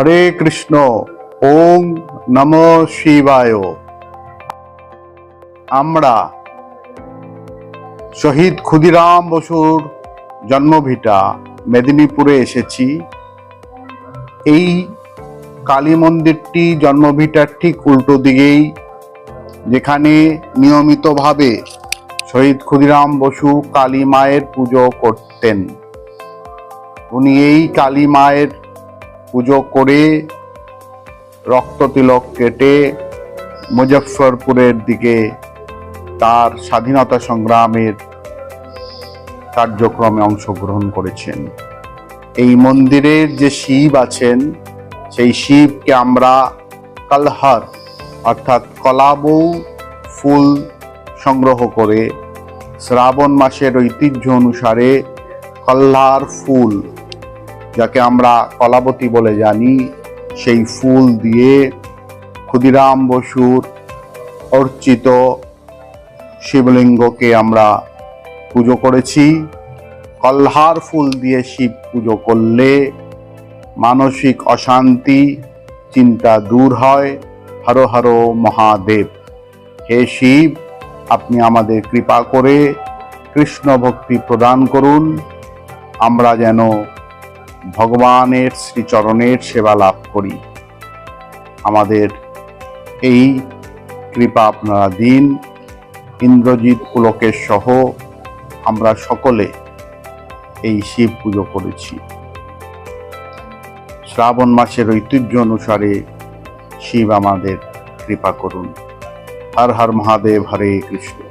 হরে কৃষ্ণ, ওম নম শিবায়। আমরা শহীদ ক্ষুদিরাম বসুর জন্মভিটা মেদিনীপুরে এসেছি। এই কালী মন্দিরটি জন্মভিটার ঠিক উল্টো দিকেই, যেখানে নিয়মিতভাবে শহীদ ক্ষুদিরাম বসু কালী মায়ের পুজো করতেন। উনি এই কালী মায়ের পুজো করে, রক্ত তিলক কেটে মুজফ্ফরপুরের দিকে তার স্বাধীনতা সংগ্রামের কার্যক্রমে অংশগ্রহণ করেছেন। এই মন্দিরের যে শিব আছেন, সেই শিবকে আমরা কালহার, অর্থাৎ কলাবৌ ফুল সংগ্রহ করে শ্রাবণ মাসের ঐতিহ্য অনুসারে কল্লার ফুল যাকে আমরা কলাবতী বলে জানি, সেই ফুল দিয়ে ক্ষুদিরাম বসুর অর্চিত শিবলিঙ্গকে আমরা পুজো করেছি। কল্হার ফুল দিয়ে শিব পুজো করলে মানসিক অশান্তি, চিন্তা দূর হয়। হর হর মহাদেব, হে শিব, আপনি আমাদের কৃপা করে কৃষ্ণ ভক্তি প্রদান করুন। আমরা যেন ভগবানের শ্রীচরণের সেবা লাভ করি। আমাদের এই কৃপা আপনারা দিন ইন্দ্রজিৎ পুলকের সহ আমরা সকলে এই শিব পুজো করেছি। শ্রাবণ মাসের ঐতিহ্য অনুসারে শিব আমাদের কৃপা করুন। হর হর মহাদেব, হরে কৃষ্ণ।